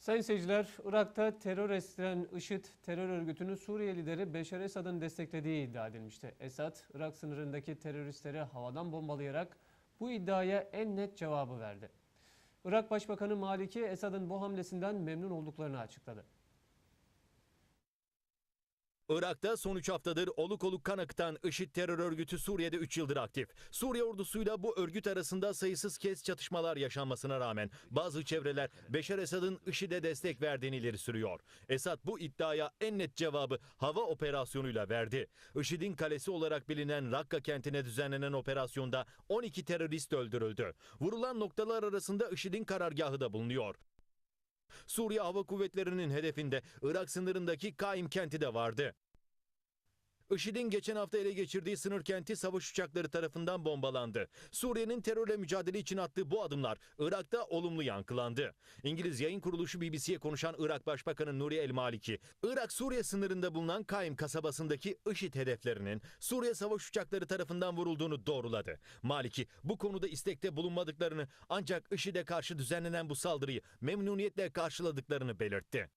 Sayın seyirciler, Irak'ta terör estiren IŞİD terör örgütünün Suriye lideri Beşar Esad'ın desteklediği iddia edilmişti. Esad, Irak sınırındaki teröristleri havadan bombalayarak bu iddiaya en net cevabı verdi. Irak Başbakanı Maliki, Esad'ın bu hamlesinden memnun olduklarını açıkladı. Irak'ta son 3 haftadır oluk oluk kan akıtan IŞİD terör örgütü Suriye'de 3 yıldır aktif. Suriye ordusuyla bu örgüt arasında sayısız kez çatışmalar yaşanmasına rağmen bazı çevreler Beşar Esad'ın IŞİD'e destek verdiğini ileri sürüyor. Esad bu iddiaya en net cevabı hava operasyonuyla verdi. IŞİD'in kalesi olarak bilinen Rakka kentine düzenlenen operasyonda 12 terörist öldürüldü. Vurulan noktalar arasında IŞİD'in karargahı da bulunuyor. Suriye Hava Kuvvetleri'nin hedefinde Irak sınırındaki Kaim kenti de vardı. IŞİD'in geçen hafta ele geçirdiği sınır kenti savaş uçakları tarafından bombalandı. Suriye'nin terörle mücadele için attığı bu adımlar Irak'ta olumlu yankılandı. İngiliz yayın kuruluşu BBC'ye konuşan Irak Başbakanı Nuri El Maliki, Irak-Suriye sınırında bulunan Kaim kasabasındaki IŞİD hedeflerinin Suriye savaş uçakları tarafından vurulduğunu doğruladı. Maliki bu konuda istekte bulunmadıklarını ancak IŞİD'e karşı düzenlenen bu saldırıyı memnuniyetle karşıladıklarını belirtti.